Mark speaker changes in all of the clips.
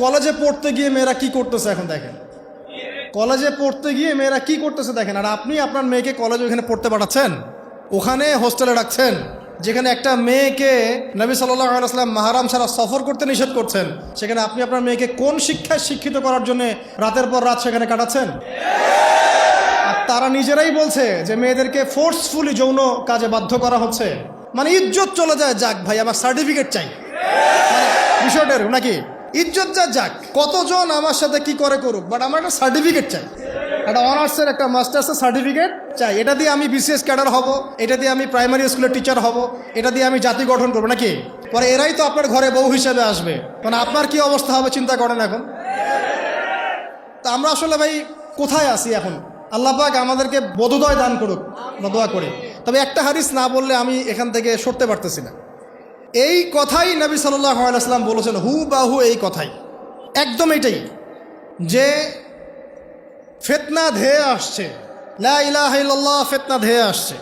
Speaker 1: কলেজে পড়তে গিয়ে মেয়েরা কি করতেছে এখন দেখেন? কলেজে পড়তে গিয়ে মেয়েরা কি করতেছে দেখেন? আর আপনি আপনার মেয়েকে কলেজে ওখানে পড়তে পাঠাচ্ছেন? ওখানে হোস্টেলে রাখছেন? যেখানে একটা মেয়েকে নবী সাল্লাম মাহারাম ছাড়া সফর করতে নিষেধ করছেন, সেখানে আপনি আপনার মেয়েকে কোন শিক্ষায় শিক্ষিত করার জন্য রাতের পর রাত সেখানে কাটাচ্ছেন? আর তারা নিজেরাই বলছে যে মেয়েদেরকে ফোর্সফুলি যৌন কাজে বাধ্য করা হচ্ছে। মানে ইজ্জত চলে যায়, যাক ভাই, আমার সার্টিফিকেট চাই। মানে বিষয়টা নাকি? ইজ্জত যা যাক, কতজন আমার সাথে কি করে করুক বাট আমার একটা সার্টিফিকেট চাই। একটা অনার্সের একটা মাস্টার্সের সার্টিফিকেট চাই। এটা দিয়ে আমি বিসিএস ক্যাডার হব, এটা দিয়ে আমি প্রাইমারি স্কুলের টিচার হব, এটা দিয়ে আমি জাতি গঠন করব, নাকি? পরে এরাই তো আপনার ঘরে বউ হিসেবে আসবে। মানে আপনার কি অবস্থা হবে, চিন্তা করেন এখন। তা আমরা আসলে ভাই, কোথায় আসি এখন? আল্লাহ পাক আমাদেরকে বোধোদয় দান করুক দোয়া করি। তবে একটা হারিস না বললে আমি এখান থেকে সরতে পারতেছি না। এই কথাই নবী সাল্লাম বলেছেন হু বাহু এই কথাই। একদম এটাই যে ফেতনা ধেয়ে আসছে, লা ইলাহা ইল্লাল্লাহ ফেতনা ধেয়ে আসছে।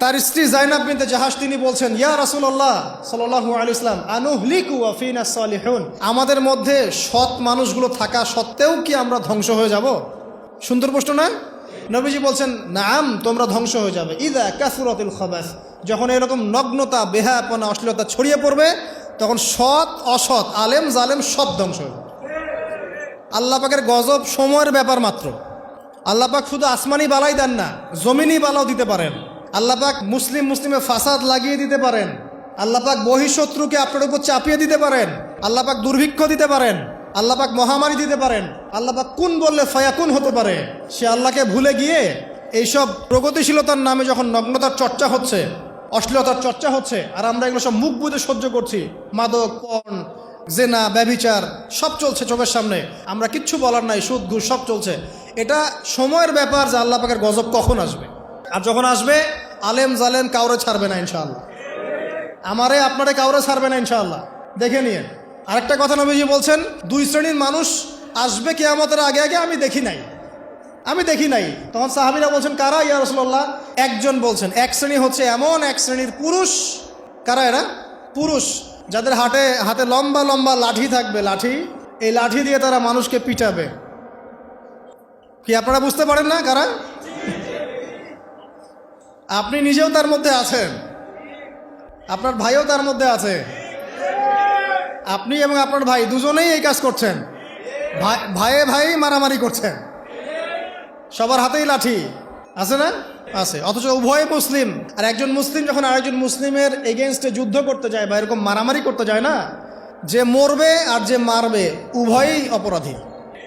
Speaker 1: তার স্ত্রী জাইনাব বিনতে জাহাজ তিনি বলছেন, ইয়া রাসূলুল্লাহ সাল্লাল্লাহু আলাইহি ইসলাম আনুহলিকু ওয়া ফিনা সালিহুন। আমাদের মধ্যে সৎ মানুষগুলো থাকা সত্ত্বেও কি আমরা ধ্বংস হয়ে যাব? সুন্দর প্রশ্ন না? নবীজি বলছেন, নাম, তোমরা ধ্বংস হয়ে যাবে। ইদা কাসুরাতুল খবাস, যখন এরকম নগ্নতা বেহাপনা অশ্লীলতা ছড়িয়ে পড়বে, তখন সৎ, অসৎ, আলেম, জালেম সব ধ্বংস হয়ে যাবে। আল্লাহ পাকের গজব সময়ের ব্যাপার মাত্র। আল্লাহ পাক শুধু আসমানি বালাই দেন না, জমিনি বালাও দিতে পারেন। আল্লাহ পাক মুসলিম মুসলিমে ফাসাদ লাগিয়ে দিতে পারেন। আল্লাহ পাক বহিঃশত্রুকে আপনার উপর চাপিয়ে দিতে পারেন। আল্লাহ পাক দুর্ভিক্ষ দিতে পারেন। আল্লাহ পাক মহামারী দিতে পারেন। আল্লাহ পাক কোন বললে ফায়াকুন হতে পারে? সে আল্লাহকে ভুলে গিয়ে এইসব প্রগতিশীলতার নামে যখন নগ্নতার চর্চা হচ্ছে, অশ্লীলতার চর্চা হচ্ছে, আর আমরা এগুলো সব মুখ বুঝে সহ্য করছি, মাদক, পণ, জেনা ব্যবিচার সব চলছে চোখের সামনে। আমরা কিচ্ছু বলার নাই, সুদ, ঘুষ, সব চলছে। এটা সময়ের ব্যাপার যে আল্লাহ পাকের গজব কখন আসবে? আর যখন আসবে, আলেম জালেম কাউরে ছাড়বে না ইনশাআল্লাহ। আমারে আপনারে কাউরে ছাড়বে না ইনশাআল্লাহ। দেখে নিয়ে আরেকটা কথা নবীজি বলছেন, দুই শ্রেণির মানুষ আসবে কেয়ামতের আগে আগে আমি দেখি নাই। আমি দেখি নাই। তখন সাহাবিরা বলছেন, কারা ইয়া রসল্লাহ একজন বলছেন, এক শ্রেণি হচ্ছে এমন এক শ্রেণির পুরুষ। কারা এরা? পুরুষ। যাদের হাতে হাতে লম্বা লম্বা লাঠি থাকবে, লাঠি। এই লাঠি দিয়ে তারা মানুষকে পিটাবে। কি আপনারা বুঝতে পারেন না কারা? আপনি নিজেও তার মধ্যে আছেন। আপনার ভাইও তার মধ্যে আছে। আপনি এবং আপনার ভাই দুজনেই এই কাজ করছেন। ভাই ভাইয়ে ভাই মারামারি করছেন। সবার হাতেই লাঠি। আছে না? আছে। অথচ উভয় মুসলিম। আর একজন মুসলিম যখন আরেকজন মুসলিমের এগেনস্টে যুদ্ধ করতে যায় বা এরকম মারামারি করতে যায় না যে মরবে আর যে মারবে উভয়ই অপরাধী।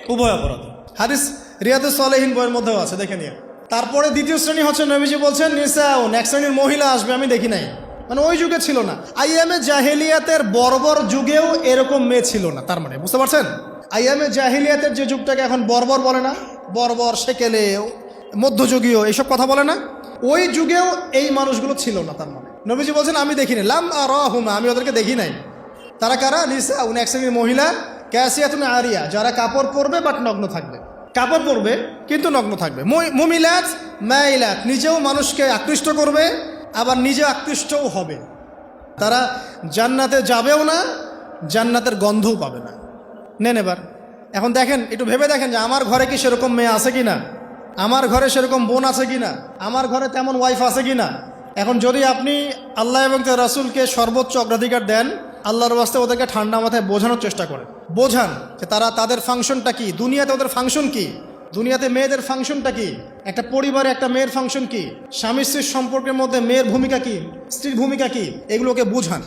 Speaker 1: উভয় অপরাধী। হাদিস রিয়াদুস সালেহীন বইয়ের মধ্যেও আছে দেখে নিয়ে। তারপরে দ্বিতীয় শ্রেণি হচ্ছে নবীজি বলছেন নিসাউন এক শ্রেণির মহিলা আসবে আমি দেখি নাই। মানে ওই যুগে ছিল না। আইএমএ জাহেলিয়াতের বর্বর যুগেও এরকম মেয়ে ছিল না, তার মানে বুঝতে পারছেন? আইএমএ জাহেলিয়াতের যে যুগটাকে এখন বর্বর বলে না, বর্বর, সেকেলে, মধ্যযুগীয় এইসব কথা বলে না, ওই যুগেও এই মানুষগুলো ছিল না, তার মানে। নবীজি বলছেন, আমি দেখিনি। লাম আর হুমা আমি ওদেরকে দেখি নাই। তারা কারা? নিসা, উনি এক শ্রেণির মহিলা। ক্যাসিয়াতুন আরিয়া, যারা কাপড় পরবে বাট নগ্ন থাকবে। কাপড় পরবে, কিন্তু নগ্ন থাকবে। মুমিলাত, মাইলাত, নিজেও মানুষকে আকৃষ্ট করবে। আবার নিজে আকৃষ্টও হবে। তারা জান্নাতে যাবেও না, জান্নাতের গন্ধও পাবে না। নেন এবার। এখন দেখেন, একটু ভেবে দেখেন যে আমার ঘরে কি সেরকম মেয়ে আছে কি না আমার ঘরে সেরকম বোন আছে কি না আমার ঘরে তেমন ওয়াইফ আছে কি না এখন যদি আপনি আল্লাহ এবং তার রাসুলকে সর্বোচ্চ অগ্রাধিকার দেন, আল্লাহর বাস্তে ওদেরকে ঠান্ডা মাথায় বোঝানোর চেষ্টা করেন। বোঝান যে তারা তাদের ফাংশনটা কি? দুনিয়াতে ওদের ফাংশন কি? দুনিয়াতে মেয়েদের ফাংশনটা কি? একটা পরিবারে একটা মেয়ের ফাংশন কি? স্বামী স্ত্রীর সম্পর্কের মধ্যে মেয়ের ভূমিকা কি? স্ত্রীর ভূমিকা কি? এগুলোকে বুঝান।